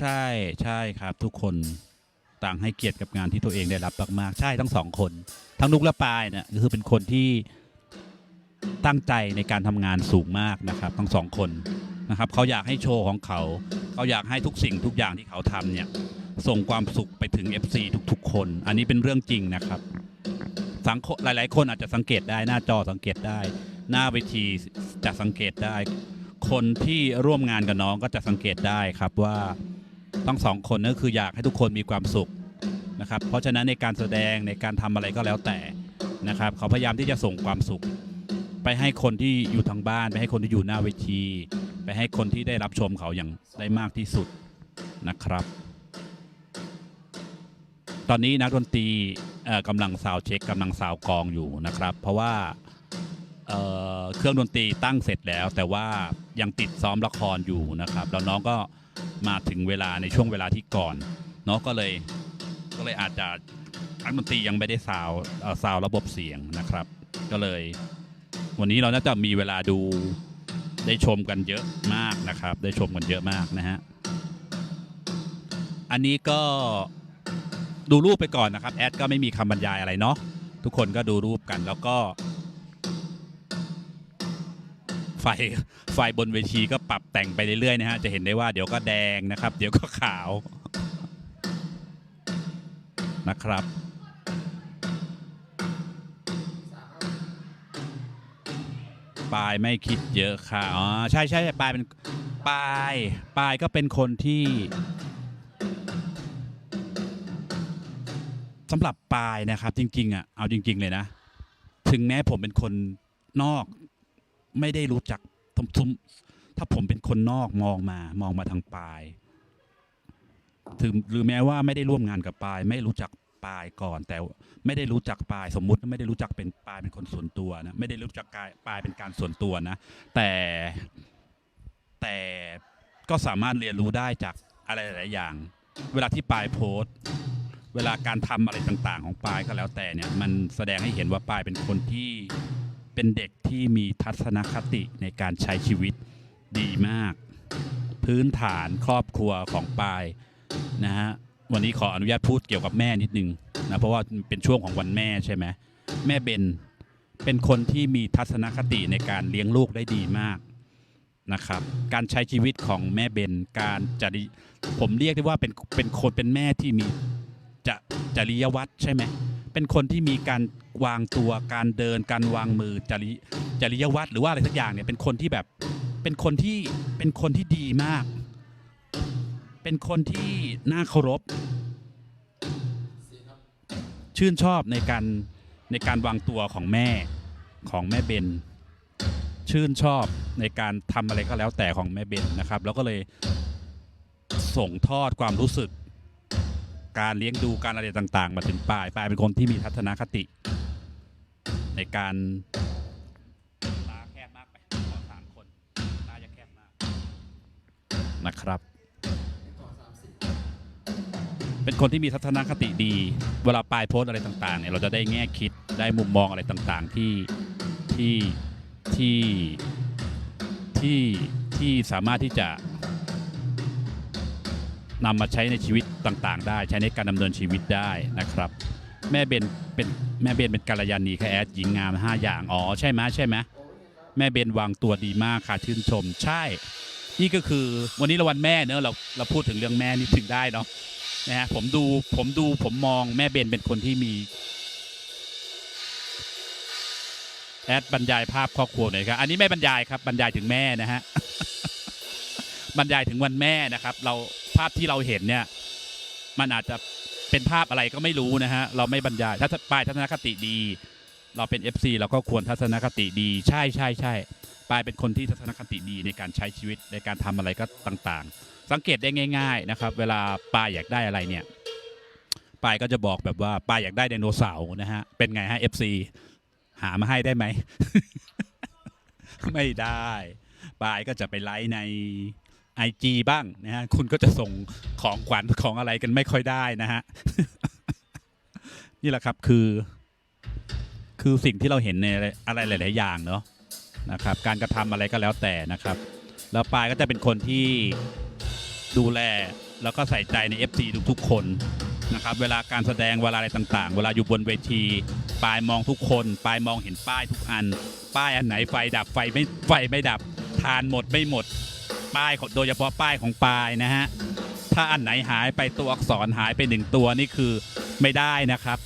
ใช่ใช่ครับทุกคนต่างให้เกียรติกับงานที่ตัวเองได้รับมากๆใช่ทั้งสองคน ทั้งนุกและปายเนี่ยก็คือเป็นคนที่ตั้งใจในการทำงานสูงมากนะครับทั้งสองคนนะครับเขาอยากให้โชว์ของเขา เขาอยากให้ทุกสิ่งทุกอย่างที่เขาทำเนี่ยส่งความสุขไปถึง FC ทุกๆ คน อันนี้เป็นเรื่องจริงนะครับสังคมหลาย ๆ คนอาจจะสังเกตได้หน้าจอสังเกตได้ หน้าเวทีจะสังเกตได้ คนที่ร่วมงานกับน้องก็จะสังเกตได้ครับว่า ทั้งสองคนนั่นคืออยากให้ทุกคนมีความสุขนะครับ เพราะฉะนั้นในการแสดงในการทำอะไรก็แล้วแต่นะครับ เขาพยายามที่จะส่งความสุข ไปให้คนที่อยู่ทางบ้าน ไปให้คนที่อยู่หน้าเวที ไปให้คนที่ได้รับชมเขาอย่างได้มากที่สุดนะครับ ตอนนี้นักดนตรีกำลังซาวเช็คกำลังซาวกองอยู่นะครับ เพราะว่าเเครื่องดนตรีตั้งเสร็จแล้ว แต่ว่ายังติดซ้อมละครอยู่นะครับแล้วน้องก็ มาถึงเวลาในช่วงเวลาที่ก่อนเนาะก็เลยก็เลยอาจจะนักดนตรียังไม่ได้ซาวซาวระบบเสียงนะครับ ก็เลย วันนี้เราน่าจะมีเวลาดูได้ชมกันเยอะมากนะครับ ได้ชมกันเยอะมากนะฮะอันนี้ก็ดูรูปไปก่อนนะครับแอดก็ไม่มีคำบรรยายอะไรเนาะทุกคนก็ดูรูปกันแล้วก็ ไฟไฟบนเวทีก็ปรับแต่งไปเรื่อยๆนะฮะจะเห็นได้ว่าเดี๋ยวก็แดงนะครับ เดี๋ยวก็ขาวนะครับปายไม่คิดเยอะค่ะ อ๋อ ใช่ใช่ปายเป็นปายปายก็เป็นคนที่สำหรับปายนะครับจริงๆอะเอาจริง ๆ เลยนะ ถึงแม้ผมเป็นคนนอก ไม่ได้รู้จักถ้าผมเป็นคนนอกมองมามองมาทางปายถึงหรือแม้ว่าไม่ได้ร่วมงานกับปาย ไม่รู้จักปายก่อน แต่ไม่ได้รู้จักปายสมมุติไม่ได้รู้จักเป็นปายเป็นคนส่วนตัวนะไม่ได้รู้จักกายปายเป็นการส่วนตัวนะ แต่แต่ก็สามารถเรียนรู้ได้จากอะไรหลายอย่าง เวลาที่ปายโพสเวลาการทำอะไรต่าง ๆ ของปายก็แล้วแต่เนี่ย มันแสดงให้เห็นว่าปายเป็นคนที่ เป็นเด็กที่มีทัศนคติในการใช้ชีวิตดีมาก พื้นฐานครอบครัวของปายนะฮะวันนี้ขออนุญาตพูดเกี่ยวกับแม่นิดนึงนะเพราะว่าเป็นช่วงของวันแม่ใช่ไหมแม่เบนเป็นคนที่มีทัศนคติในการเลี้ยงลูกได้ดีมากนะครับการใช้ชีวิตของแม่เบนการจริผมเรียกได้ว่าเป็นเป็นคนเป็นแม่ที่มีจะจริยวัตรใช่ไหมเป็นคนที่มีการ วางตัวการเดินการวางมือจริจริยวัตรหรือว่าอะไรสักอย่างเนี่ยเป็นคนที่แบบเป็นคนที่เป็นคนที่ดีมาก เป็นคนที่น่าเคารพ ชื่นชอบในการในการวางตัวของแม่ของแม่เบนชื่นชอบในการทำอะไรก็แล้วแต่ของแม่เบนนะครับ แล้วก็เลยส่งทอดความรู้สึก การเลี้ยงดูการอะไรต่าง ๆ มาถึงปายปายเป็นคนที่มีทัศนคติ ในการตาแคบมากไปขอสามคนตาจะแคบมากนะครับ เป็นคนที่มีทัศนคติดี เวลาปลายโพสอะไรต่างๆเนี่ยเราจะได้แง่คิดได้มุมมองอะไรต่างๆที่ที่ที่ที่ที่สามารถที่จะนำมาใช้ในชีวิตต่างๆ ได้ใช้ในการดำเนินชีวิตได้นะครับ แม่เบนเป็น แม่เบนเป็นกัลยาณีแค่แอดหญิงงามห้าอย่างอ๋อใช่ไหมใช่ไหมแม่เบนวางตัวดีมากค่ะชื่นชม ใช่ นี่ก็คือวันนี้เราวันแม่เนอะเราเราพูดถึงเรื่องแม่นี่ถึงได้เนาะนะฮะผมดูผมดูผมมองแม่เบนเป็นคนที่มีแอดบรรยายภาพครอบครัวหน่อยครับ อันนี้ไม่บรรยายครับบรรยายถึงแม่นะฮะ บรรยายถึงวันแม่นะครับ เราภาพที่เราเห็นเนี่ย มันอาจจะ เป็นภาพอะไรก็ไม่รู้นะฮะ เราไม่บรรยายถ้าปลายทัศนคติดี เราเป็น FC เราก็ควรทัศนคติดี ใช่ใช่ใช่ปลายเป็นคนที่ทัศนคติดีในการใช้ชีวิตในการทำอะไรก็ต่างๆ สังเกตได้ง่าย ๆนะครับ เวลาป้ายอยากได้อะไรเนี่ยป้ายก็จะบอกแบบว่าป้ายอยากได้ไดโนเสาร์นะฮะเป็นไงฮะ FC หามาให้ได้ไหม ไม่ได้ป้ายก็จะไปไลฟ์ใน IG บ้างนะฮะคุณก็จะส่งของขวัญของอะไรกันไม่ค่อยได้นะฮะ นี่แหละครับคือ คือสิ่งที่เราเห็นในอะไรหลาย ๆ อย่างเนาะนะครับ การกระทำอะไรก็แล้วแต่นะครับ แล้วปายก็จะเป็นคนที่ดูแลแล้วก็ใส่ใจใน FC ทุกๆคนนะครับเวลาการแสดงเวลาอะไรต่างๆ เวลาอยู่บนเวทีปายมองทุกคนปายมองเห็นป้ายทุกอัน ป้ายอันไหนไฟดับไฟไม่ไฟไม่ดับทานหมดไม่หมด ป้ายของโดยเฉพาะป้ายของปายนะฮะถ้าอันไหนหายไปตัวอักษรหายไปหนึ่งตัวนี่คือไม่ได้นะครับ